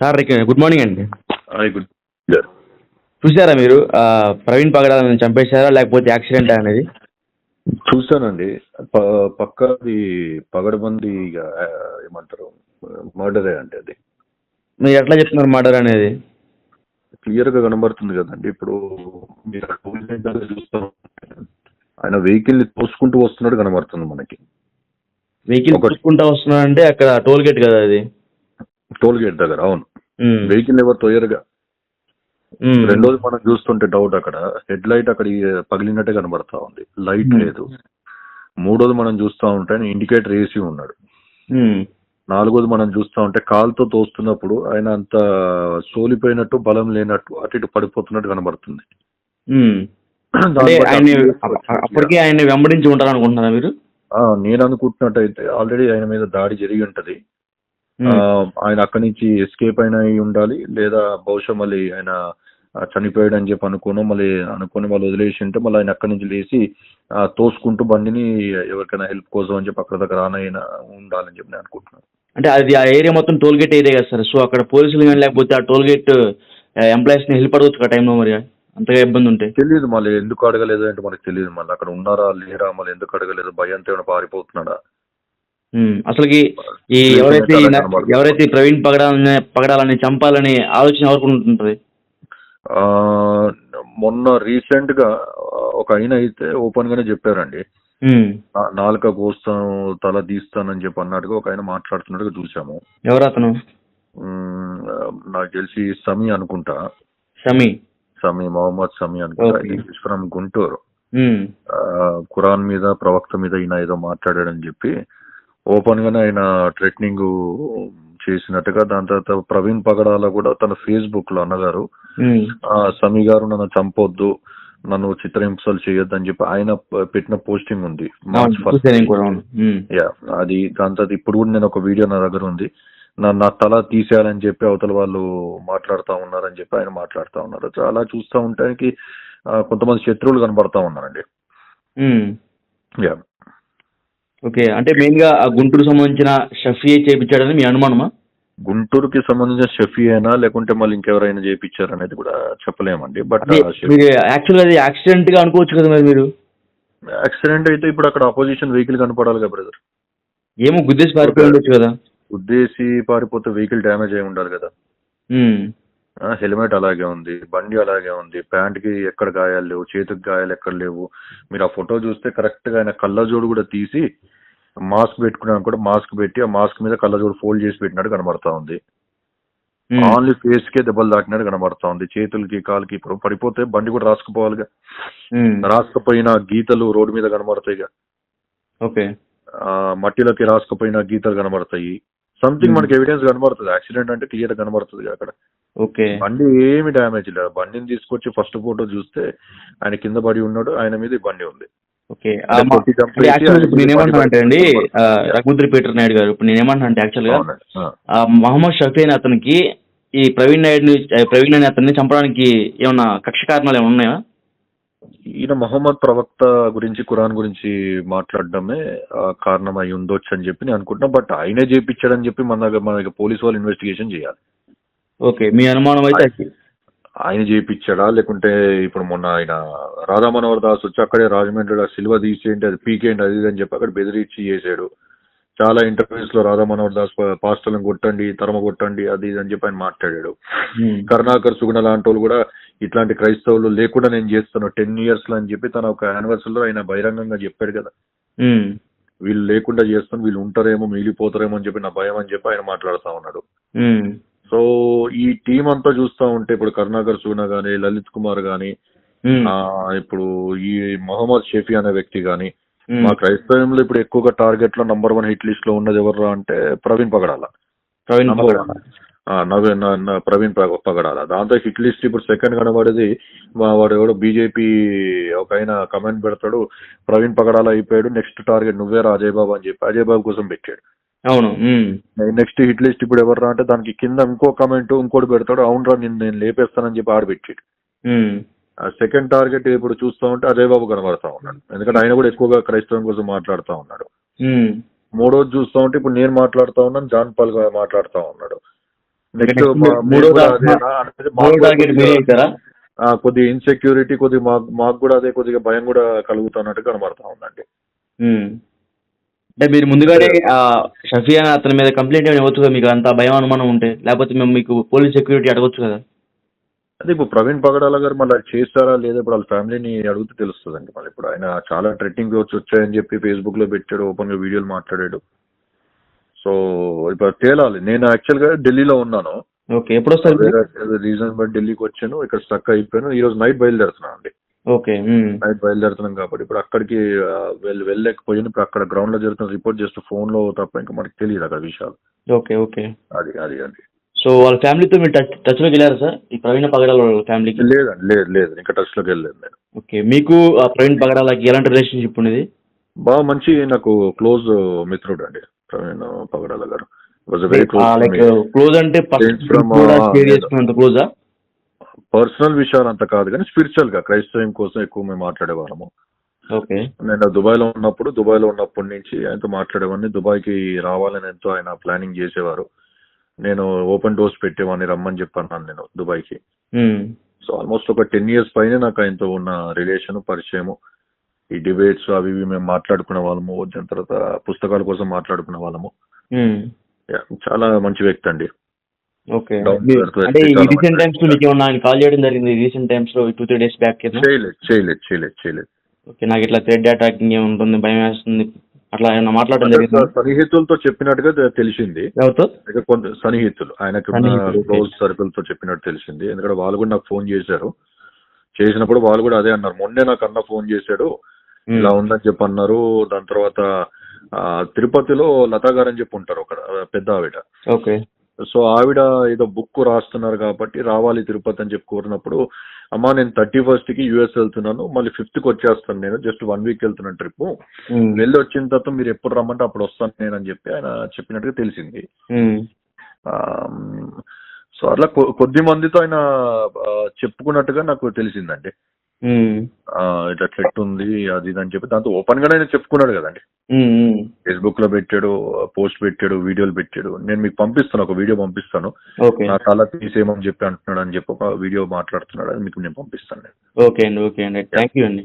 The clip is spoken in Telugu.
సార్ గుడ్ మార్నింగ్ అండి. గుడ్ చూసారా మీరు ప్రవీణ్ పగడాలను చంపేశారా లేకపోతే యాక్సిడెంట్ అనేది? చూశానండి. ప- పక్కది పగడబంది ఏమంటారు మర్డరే అండి అది. మీరు ఎట్లా చెప్తున్నారు మర్డర్ అనేది? క్లియర్గా కనబడుతుంది కదండి. ఇప్పుడు మీరు ఆయన వెహికల్ని తోసుకుంటూ వస్తున్నాడు కనబడుతుంది మనకి. వెహికల్ ఒకటి. చూసుకుంటా వస్తున్నారంటే అక్కడ టోల్ గేట్ కదా అది. టోల్ గేట్ దగ్గర అవును. వెహికల్ ఎవరు తోయరుగా ఉమ్. రెండోది మనం చూస్తుంటే డౌట్ అక్కడ హెడ్ లైట్ అక్కడ పగిలినట్టే కనబడతా ఉంది లైట్. లేదు మూడోది మనం చూస్తా ఉంటే ఇండికేటర్ వేసి ఉన్నాడు. నాలుగోది మనం చూస్తా ఉంటే కాలుతో తోస్తున్నప్పుడు ఆయన అంత సోలిపోయినట్టు బలం లేనట్టు అటు ఇటు పడిపోతున్నట్టు కనబడుతుంది అప్పటికే ఆయన వెంబడించి ఉంటారు అనుకుంటున్నారా మీరు నేను అనుకుంటున్నట్టయితే ఆల్రెడీ ఆయన మీద దాడి జరిగి ఉంటది. ఆయన అక్కడి నుంచి ఎస్కేప్ అయినా అయి ఉండాలి లేదా బహుశా మళ్ళీ ఆయన చనిపోయాడు అని చెప్పి అనుకోను మళ్ళీ అనుకుని వాళ్ళు వదిలేసి ఉంటే మళ్ళీ ఆయన అక్కడి నుంచి లేచి తోసుకుంటూ బండిని ఎవరికైనా హెల్ప్ కోసం అని చెప్పి అక్కడ దగ్గర రానైనా ఉండాలని చెప్పి నేను అనుకుంటున్నాను. అంటే అది ఆ ఏరియా మొత్తం టోల్ గేట్ ఏరియా కదా సార్? సో అక్కడ పోలీసులు కానీ లేకపోతే ఆ టోల్ గేట్ ఎంప్లాయీస్ని హెల్ప్ అడగచ్చు ఆ టైంలో మరి? అంతగా ఇబ్బంది ఉంటే. తెలియదు మళ్ళీ ఎందుకు అడగలేదు అంటే మనకు తెలియదు మళ్ళీ. అక్కడ ఉన్నారా లేరా మళ్ళీ ఎందుకు అడగలేదు? భయంతో పారిపోతున్నాడా. అసలుకి ఈ ఎవరైతే ఈ న-. ఎవరైతే ఈ ప్రవీణ్ పగడాలని పగడాలని చంపాలని ఆలోచన ఎవరికి ఉంటుంటది? ఆ, మొన్న రీసెంట్గా ఒక ఆయన అయితే ఓపెన్ గానే చెప్పారండి. ఉమ్. నా- నాలుక కోస్తాను తల తీస్తానని చెప్పి అన్నట్టుగా ఒక ఆయన మాట్లాడుతున్నట్టుగా చూసాము. ఎవరు అతను? మ్మ్, నాకు తెలిసి సమీ అనుకుంటా. షమి సమీ మొహమ్మద్ సమీ అనుకుంటా. Okay. ఫ్రమ్ గుంటూరు. ఉమ్. ఆ, ఖురాన్ మీద ప్రవక్త మీద ఈయన ఏదో మాట్లాడాడని చెప్పి ఓపెన్ గానే ఆయన థ్రెటనింగ్ చేసినట్టుగా దాని తర్వాత ప్రవీణ్ పగడాల కూడా తన ఫేస్బుక్లో అన్నగారు. ఆ, సమీ గారు నన్ను చంపొద్దు నన్ను చిత్రహింసలు చేయొద్దు అని చెప్పి ఆయన పెట్టిన పోస్టింగ్ ఉంది మార్చ్ ఫస్ట్. యా అది దాని తర్వాత ఇప్పుడు కూడా నేను ఒక వీడియో నా దగ్గర ఉంది నా నా తల తీసేయాలని చెప్పి అవతల వాళ్ళు మాట్లాడుతూ ఉన్నారని చెప్పి ఆయన మాట్లాడుతూ ఉన్నారు అలా చూస్తూ ఉంటానికి కొంతమంది శత్రువులు కనబడతా ఉన్నారండి. యా ఓకే అంటే మెయిన్గా ఆ గుంటూరు సంబంధించిన షఫీ చేపించాడని మీ అనుమానమా? గుంటూరుకి సంబంధించిన షఫీ అయినా లేకుంటే మళ్ళీ ఇంకెవరైనా చేయించారు అనేది కూడా చెప్పలేమండి బట్ మీరు యాక్చువల్గా అది యాక్సిడెంట్గా అనుకోవచ్చు కదా మరి మీరు? యాక్సిడెంట్ అయితే ఇప్పుడు అక్కడ అపోజిషన్ వెహికల్ కనపడాలి కదా బ్రదర్ ఏమో గుద్దేసి పారిపోయి ఉండొచ్చు కదా. ఉద్దేశి పారిపోతే వెహికల్ డ్యామేజ్ అయి ఉండాలి కదా. హెల్మెట్ అలాగే ఉంది బండి అలాగే ఉంది ప్యాంట్కి ఎక్కడ గాయాలు లేవు చేతికి గాయాలు ఎక్కడ లేవు. మీరు ఆ ఫోటో చూస్తే కరెక్ట్గా ఆయన కళ్ళజోడు కూడా తీసి మాస్క్ పెట్టుకున్నాను కూడా మాస్క్ పెట్టి ఆ మాస్క్ మీద కళ్ళజోడు ఫోల్డ్ చేసి పెట్టినట్టు కనబడతా ఉంది. ఓన్లీ ఫేస్ కే దెబ్బలు తాకినట్టు కనబడతా ఉంది. చేతులకి కాలుకి ఇప్పుడు పడిపోతే బండి కూడా రాసుకుపోవాలిగా. రాసుకుపోయిన గీతలు రోడ్డు మీద కనబడతాయి ఓకే. మట్టిలోకి రాసుకుపోయిన గీతలు కనబడతాయి. సంథింగ్. మనకి ఎవిడెన్స్ కనబడుతుంది. యాక్సిడెంట్ అంటే క్లియర్ కనబడుతుంది అక్కడ. ఓకే. బండి ఏమి డ్యామేజ్ లేదు. బండిని తీసుకొచ్చి ఫస్ట్ ఫోటో చూస్తే ఆయన కింద పడి ఉన్నాడు ఆయన మీద బండి ఉంది. ఓకే. అండి రఘుమంత్రి పీటర్ నాయుడు గారు ఇప్పుడు నేనేమంటున్నా అంటే యాక్చువల్గా మహమ్మద్ షఫీ అనే అతనికి ఈ ప్రవీణ్ నాయుడుని ఆ, ప్రవీణ్ అనే అతన్ని చంపడానికి ఏమన్నా కక్ష కారణాలు ఏమైనా ఉన్నాయా? ఈయన మహమ్మద్ ప్రవక్త గురించి ఖురాన్ గురించి మాట్లాడడమే కారణం అయి ఉండొచ్చు అని చెప్పి నేను అనుకుంటున్నా. బట్ ఆయనే చేపించాడని చెప్పి మన దగ్గర మన దగ్గర పోలీస్ వాళ్ళు ఇన్వెస్టిగేషన్ చేయాలి. ఓకే మీ అనుమానం అయితే ఆయన చేయించాడా లేకుంటే ఇప్పుడు మొన్న ఆయన రాధా మనోహర్ దాస్ వచ్చి అక్కడే రాజమండ్రిలో సిల్వ తీసేయండి అది పీకేయండి అది ఇది అని చెప్పి అక్కడ బెదిరించి చేశాడు చాలా ఇంటర్వ్యూస్లో రాధా మనోహర్ దాస్ పాస్టర్లను కొట్టండి తరమ కొట్టండి అది ఇది అని చెప్పి ఆయన మాట్లాడాడు ఉమ్. కరుణాకర్ సుగుణ లాంటి వాళ్ళు కూడా ఇట్లాంటి క్రైస్తవులు లేకుండా నేను చేస్తాను టెన్ ఇయర్స్లో అని చెప్పి తన ఒక యానివర్సరీలో ఆయన బహిరంగంగా చెప్పాడు కదా ఉమ్. వీళ్ళు లేకుండా చేస్తాను వీళ్ళు ఉంటారేమో మిగిలిపోతారేమో అని చెప్పి నా భయం అని చెప్పి ఆయన మాట్లాడుతా ఉన్నాడు ఉమ్. సో ఈ టీం అంతా చూస్తా ఉంటే ఇప్పుడు కరుణాకర్ సుగుణ గానీ లలిత్ కుమార్. ఆ, ఇప్పుడు ఈ మొహమ్మద్ షఫీ అనే వ్యక్తి గాని ఉమ్. మా క్రైస్తవంలో ఇప్పుడు ఎక్కువగా టార్గెట్లో నంబర్ వన్ హిట్ లిస్ట్లో ఉన్నది ఎవరు అంటే ప్రవీణ్ పగడాల. ప్రవీణ్ నవే ప్రవీణ్ పగ- పగడాల. దాంతో హిట్ లిస్ట్ ఇప్పుడు సెకండ్ కనబడేది మా వాడు ఎవడో బీజేపీ ఒక ఆయన కమెంట్ పెడతాడు ప్రవీణ్ పగడాల అయిపోయాడు నెక్స్ట్ టార్గెట్ నువ్వేరా అజయ్ బాబు అని చెప్పి అజయ్ బాబు కోసం పెట్టాడు. అవును ఉమ్. నెక్స్ట్ హిట్ లిస్ట్ ఇప్పుడు ఎవరు అంటే దానికి కింద ఇంకో కమెంట్ ఇంకోటి పెడతాడు అవునరా నేను నేను లేపేస్తానని చెప్పి ఆడ పెట్టాడు ఉమ్. సెకండ్ టార్గెట్ ఇప్పుడు చూస్తా ఉంటే అజయ్ బాబు కనబడతా ఉన్నాడు ఎందుకంటే ఆయన కూడా ఎక్కువగా క్రైస్తవం కోసం మాట్లాడుతా ఉన్నాడు ఉమ్. మూడోది చూస్తా ఉంటే ఇప్పుడు నేను మాట్లాడుతా ఉన్నాను జాన్ పాల్ గారు మాట్లాడుతా ఉన్నాడు నెక్స్ట్ Next మూడో టార్గెట్ మూడో టార్గెట్ మీరే అవుతారా కొద్దిగా ఇన్సెక్యూరిటీ కొద్దిగా మాకు మాకు కూడా అదే కొద్దిగా భయం కూడా కలుగుతున్నట్టు కనబడతా ఉందండి ఉమ్. అంటే మీరు ముందుగానే ఆ, షఫీ అని అతని మీద కంప్లైంట్ ఏమైనా ఇవ్వచ్చు కదా మీకు అంత భయం అనుమానం ఉంటే? లేకపోతే మేము మీకు పోలీస్ సెక్యూరిటీ అడగొచ్చు కదా? అదే ఇప్పుడు ప్రవీణ్ పగడాల గారు మళ్ళీ చేస్తారా? లేదా ఇప్పుడు వాళ్ళ ఫ్యామిలీని అడిగితే తెలుస్తుందండి మళ్ళీ. ఇప్పుడు ఆయన చాలా ట్రెట్టింగ్ వచ్చి వచ్చాయని చెప్పి ఫేస్బుక్లో పెట్టాడు ఓపెన్గా వీడియోలు మాట్లాడాడు. సో ఇప్పుడు తేలాలి. నేను యాక్చువల్గా ఢిల్లీలో ఉన్నాను. ఓకే ఎప్పుడు వస్తారు రీజన్ బట్టి ఢిల్లీకి వచ్చాను. ఇక్కడ స్టక్ అయిపోయాను. ఈ రోజు నైట్ బయలుదేరుతున్నాను అండి ఓకే. నైట్ బయలుదేరుతున్నాం కాబట్టి. ఇప్పుడు అక్కడికి వెళ్ళ వెళ్ళలేకపోయాను ఇప్పుడు అక్కడ గ్రౌండ్లో జరుగుతున్న రిపోర్ట్ జస్ట్ ఫోన్లో తప్ప ఇంకా మనకి తెలియదు అక్కడ విషయాలు. Okay okay. అది అది అది. సో వాళ్ళ ఫ్యామిలీతో మీరు టచ్ టచ్లోకి వెళ్ళారా సార్? ఈ ప్రవీణ పగడాల వాళ్ళ ఫ్యామిలీకి? లేదండి లేదు లేదు. ఇంకా టచ్లోకి వెళ్ళలేదు నేను. ఓకే మీకు ఆ ప్రవీణ్ పగడాలకి ఎలాంటి రిలేషన్షిప్ ఉండేది? బాగా మంచి నాకు క్లోజ్ మిత్రుడు అండి Praveen Pagadala garu. Was very like close close అంటే షేర్ చేసుకున్నంత క్లోజా పర్సనల్ విషయాలు అంత కాదు కానీ స్పిరిచువల్గా క్రైస్తవం కోసం ఎక్కువ మేము మాట్లాడేవాళ్ళము. ఓకే. నేను దుబాయ్లో ఉన్నప్పుడు దుబాయ్లో ఉన్నప్పటి నుంచి ఆయనతో మాట్లాడేవాడిని. దుబాయ్కి రావాలని ఎంతో ఆయన ప్లానింగ్ చేసేవారు. నేను ఓపెన్ డోర్స్ పెట్టేవాడిని రమ్మని చెప్పన్నాను నేను దుబాయ్కి. సో ఆల్మోస్ట్ ఒక టెన్ ఇయర్స్ పైన నాకు ఆయనతో ఉన్న రిలేషన్ పరిచయము ఈ డిబేట్స్ అవి ఇవి మేము మాట్లాడుకునే వాళ్ళము. వచ్చిన తర్వాత పుస్తకాల కోసం మాట్లాడుకునే వాళ్ళము. Yeah, చాలా మంచి వ్యక్తి అండి. ఓకే. అంటే ఈ రీసెంట్ టైమ్స్లో మీకు ఏమన్నా ఆయన కాల్ చేయడం జరిగింది? రీసెంట్ టైమ్స్లో టూ త్రీ డేస్ బ్యాక్ చేయలేదు చేయలేదు చేయలేదు చేయలేదు. ఓకే నాకు ఇట్లా థ్రెడ్ అటాకింగ్ ఉంటుంది భయం వేస్తుంది అట్లా ఏమన్నా మాట్లాడడం జరిగింది? సన్నిహితులతో చెప్పినట్టుగా తెలిసింది. కొంత సన్నిహితులు ఆయనకు. క్లోజ్ సర్కిల్తో చెప్పినట్టు తెలిసింది. ఎందుకంటే వాళ్ళు కూడా నాకు ఫోన్ చేశారు. చేసినప్పుడు వాళ్ళు కూడా అదే అన్నారు. మొన్నే నాకు అన్న ఫోన్ చేశాడు. ఇలా ఉందని చెప్పి అన్నారు. దాని తర్వాత తిరుపతిలో లతా గారు అని చెప్పి ఉంటారు ఒక పెద్ద ఆవిడ. ఓకే. సో ఆవిడ ఏదో బుక్ రాస్తున్నారు కాబట్టి రావాలి తిరుపతి అని చెప్పి కోరినప్పుడు అమ్మా నేను థర్టీ ఫస్ట్కి యూఎస్ వెళ్తున్నాను మళ్ళీ ఫిఫ్త్కి వచ్చేస్తాను నేను జస్ట్ వన్ వీక్ వెళ్తున్నాను ట్రిప్. వెళ్ళి వచ్చిన తర్వాత మీరు ఎప్పుడు రమ్మంటే అప్పుడు వస్తాను నేను అని చెప్పి ఆయన చెప్పినట్టుగా తెలిసింది. సో అట్లా కొద్ది మందితో ఆయన చెప్పుకున్నట్టుగా నాకు తెలిసిందండి ఇట్లా థ్రెట్ ఉంది అది ఇది అని చెప్పి దాంతో ఓపెన్ గానే చెప్పుకున్నాడు కదండి. ఫేస్బుక్లో పెట్టాడు పోస్ట్ పెట్టాడు వీడియోలు పెట్టాడు. నేను మీకు పంపిస్తాను ఒక వీడియో పంపిస్తాను. నా తల తీసేయమని చెప్పి అంటున్నాడు అని చెప్పి ఒక వీడియో మాట్లాడుతున్నాడు అది మీకు నేను పంపిస్తాను ఓకే అండి ఓకే అండి. థ్యాంక్ యూ అండి.